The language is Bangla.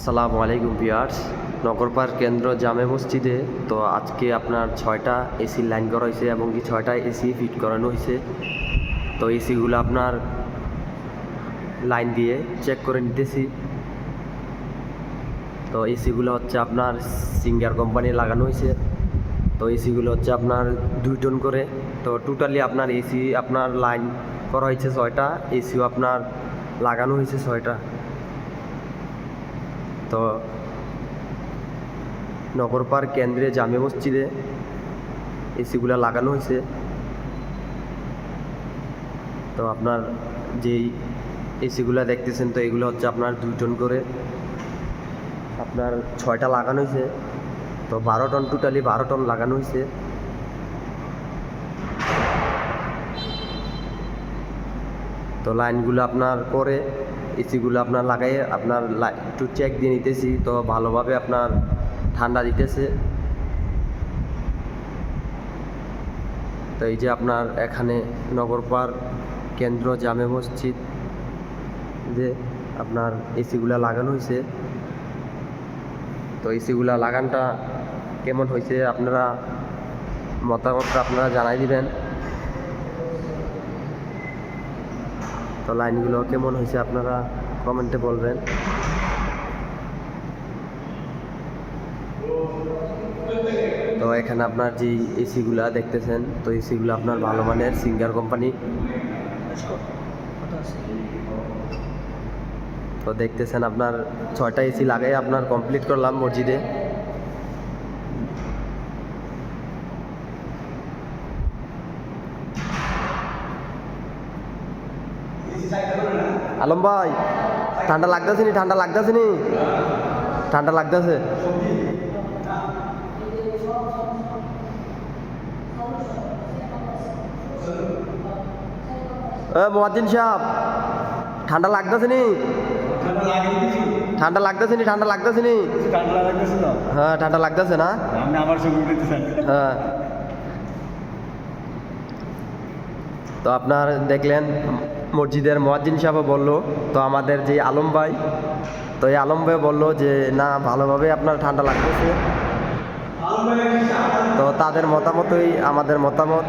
আসসালামু আলাইকুম পিয়ার্স নগরপাড় কেন্দ্র জামে মসজিদে। তো আজকে আপনার ছয়টা এসি লাইন করা হয়েছে এবং কি ছয়টা এসি ফিট করানো হয়েছে। তো এসিগুলো আপনার লাইন দিয়ে চেক করে নিতেছি। তো এসিগুলো হচ্ছে আপনার সিঙ্গার কোম্পানি লাগানো হয়েছে। তো এসিগুলো হচ্ছে আপনার দুই টন করে। তো টোটালি আপনার এসি আপনার লাইন করা হয়েছে ছয়টা। এসিও আপনার লাগানো হয়েছে ছয়টা। তো নগরপাড় কেন্দ্রে জামে মসজিদে এসিগুলো লাগানো হয়েছে। তো আপনার যেই এসিগুলো দেখতেছেন, তো এগুলো হচ্ছে আপনার দুই টন করে। আপনার ছয়টা লাগানো হয়েছে। তো বারো টন টোটালি বারো টন লাগানো হয়েছে। তো লাইনগুলো আপনার করে এসিগুলো আপনার লাগাই আপনার একটু চেক দিয়ে নিতেছি, তো ভালোভাবে আপনার ঠান্ডা দিতেছে। তো এই যে আপনার এখানে নগরপাড় কেন্দ্র, জামে মসজিদ, যে আপনার এসিগুলা লাগানো হয়েছে তো এসিগুলা লাগানটা কেমন হয়েছে আপনারা মতামতটা আপনারা জানাই দিবেন। তো লাইনগুলো কেমন হয়েছে আপনারা কমেন্টে বলবেন। তো এখানে আপনার যে এসিগুলা দেখতেছেন, তো এসিগুলো আপনার ভালো মানের সিঙ্গার কোম্পানি। তো দেখতেছেন আপনার ছয়টা এসি লাগাই আপনার কমপ্লিট করলাম মসজিদে। আলম ভাই, ঠান্ডা লাগতেছে নি, ঠান্ডা লাগতেছে নি? ঠান্ডা লাগতেছে। এ, মোয়াজ্জিন সাহেব, ঠান্ডা লাগতেছে নি? ঠান্ডা লাগতেছে নি, ঠান্ডা লাগতেছে নি? হ্যাঁ ঠান্ডা লাগতেছে না? হ্যাঁ। তো আপনার দেখলেন মসজিদের মোয়াজ্জিন সাহেব বলল, তো আমাদের যে আলম ভাই, তো এই আলম ভাই বলল যে, না, ভালোভাবে আপনার ঠান্ডা লাগতেছে। তো তাদের মতামতই আমাদের মতামত।